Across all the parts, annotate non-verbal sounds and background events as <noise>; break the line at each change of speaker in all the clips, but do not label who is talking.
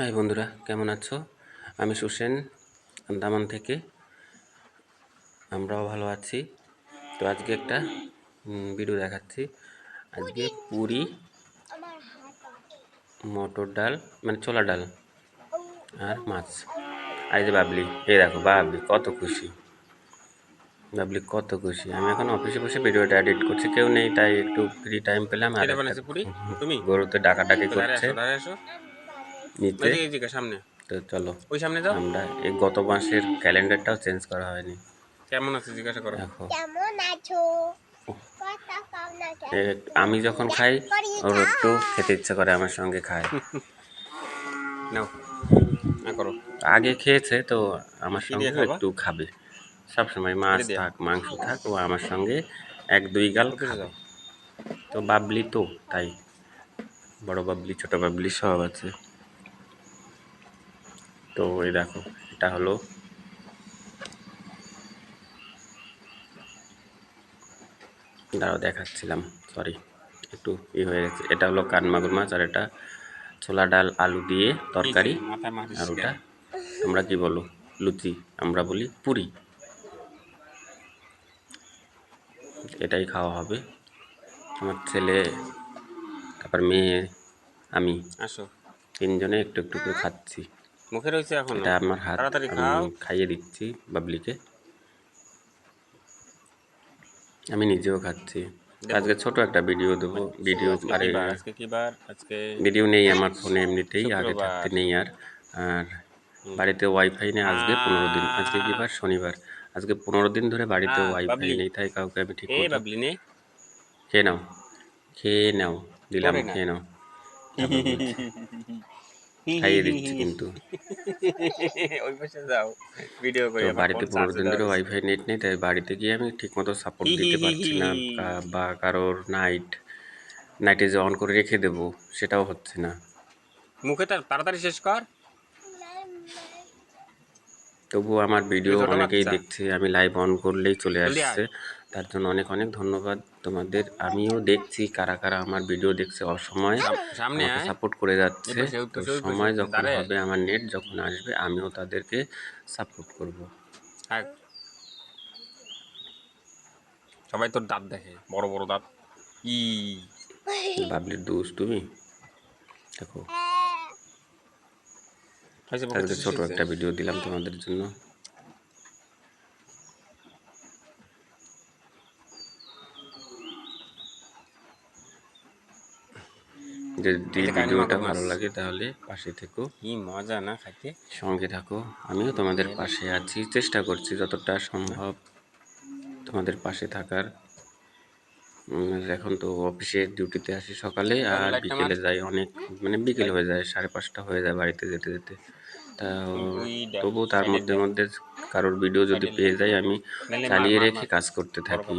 High বন্ধুরা কেমন আছো? আমি সুসেন আন্দামান থেকে। আমরাও ভালো আছি। তো আজকে একটা ভিডিও দেখাচ্ছি। আজকে পুরি মটর ডাল মানে ছোলা ডাল আর মাছ। আর যে বাবলি এই দেখো বাবলি কত খুশি। বাবলি কত খুশি। আমি এখন অফিসে বসে ভিডিওটা এডিট করছি। কেউ নেই তাই একটু ফ্রি টাইম পেলাম। আর
তুমি?
গরুতে ডাকাডাকি করছে। নিচে।
সামনে।
তো চলো
ওই সামনে যাও।
আমরা এই গত মাসের ক্যালেন্ডারটাও চেঞ্জ করা হয়নি।
কেমন আছে জিজ্ঞাসা করো।
দেখো।
কেমন আছো?
আমি যখন খাই ওর একটু খেতে ইচ্ছা করে আমার সঙ্গে খায়। <laughs>
নাও। না করো।
আগে খেয়েছে তো আমার সঙ্গে একটু খাবে। সবসময় মাছ
কি
থাক মাংস থাক ও আমার সঙ্গে এক দুই গাল তো বাবলি তো তাই। বড় বাবলি ছোট বাবলি সব আছে। তো এই দেখো এটা হলো দাঁড়াও দেখাচ্ছিলাম সরি একটু ই হয়ে গেছে। এটা হলো কানমাগুর মাছ আর এটা ছোলা ডাল আলু দিয়ে তরকারি আর ওটা আমরা কি বলো? লুচি আমরা বলি পুরি। এটাই খাওয়া হবে। আমার ছেলে তারপর মেয়ে আমি
আসো।
তিনজনে একটু একটু করে খাচ্ছি।
মুখে রয়েছে এখন?
এটা আমার হাত
তাড়াতাড়ি খাও।
খাইয়ে দিচ্ছি বাবলিকে। আমি নিজেও খাচ্ছি। আজকে ছোট একটা ভিডিও দেবো ভিডিও
আজকে
আরে
আজকে কি বার আজকে
ভিডিও নেই আমার ফোনে এমনিতেই আগে থাকতে নেই আর। আর বাড়িতে ওয়াইফাই নেই আজকে পনেরো দিন আজকে কি বার শনিবার। আজকে পনেরো দিন ধরে বাড়িতে
হ্যাঁ,
ওয়াইফাই নেই তাই কাউকে আমি ঠিক খেয়ে নাও। খেয়ে নাও দিলাম খেয়ে নাও। <laughs> খাইয়ে দিচ্ছি কিন্তু। <laughs>
ওই পাশে যাও ভিডিও করে
বাড়িতে পনেরো দিন ধরে ওয়াইফাই নেট নেই তাই বাড়িতে গিয়ে আমি ঠিকমতো সাপোর্ট দিতে পারছি না বা কারোর নাইট নাইটে যে অন করে রেখে দেবো সেটাও হচ্ছে না।
মুখে তার তাড়াতাড়ি শেষ কর।
তবুও আমার ভিডিও অনেকেই দেখছে আমি লাইভ অন করলেই চলে আসছে। তার জন্য অনেক অনেক ধন্যবাদ তোমাদের। আমিও দেখছি কারা কারা আমার ভিডিও দেখছে অসময়।
সামনে
সাপোর্ট করে যাচ্ছে। তো। সময় যখন হবে আমার নেট যখন আসবে আমিও তাদেরকে সাপোর্ট করব।
সবাই তোর দাঁত দেখে বড় বড় দাঁত। ই
বাবলির দোষ তুমি? দেখো। আজকে ছোট একটা ভিডিও দিলাম তোমাদের জন্য। যদি ভিডিওটা ভালো লাগে তাহলে পাশে থেকো।
কি মজা না খাইতে।
সঙ্গে থাকো। আমিও তোমাদের পাশে আছি চেষ্টা করছি যতটা সম্ভব তোমাদের পাশে থাকার। এখন তো অফিসে ডিউটিতে আসি সকালে আর বিকেলে যাই অনেক মানে বিকেল হয়ে যায় সাড়ে পাঁচটা হয়ে যায় বাড়িতে যেতে যেতে। তবু তার মধ্যে। মধ্যে কারোর ভিডিও যদি পেয়ে যাই আমি চালিয়ে রেখে কাজ করতে থাকি।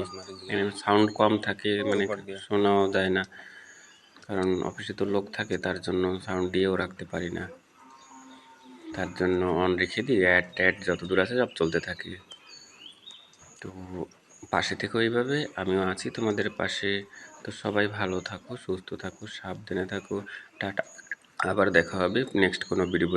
সাউন্ড কম থাকে মানে শোনাও যায় না। কারণ অফিসে তো লোক থাকে তার জন্য সাউন্ড দিয়েও রাখতে পারি না। তার জন্য অন রেখে দিই অ্যাড ট্যাড যত দূর আছে সব চলতে থাকে। তো পাশে থেকে ওইভাবে আমিও আছি তোমাদের পাশে। তো সবাই ভালো থাকো সুস্থ থাকো সাবধানে থাকো টাটা। আবার দেখা হবে নেক্সট কোনো ভিডিও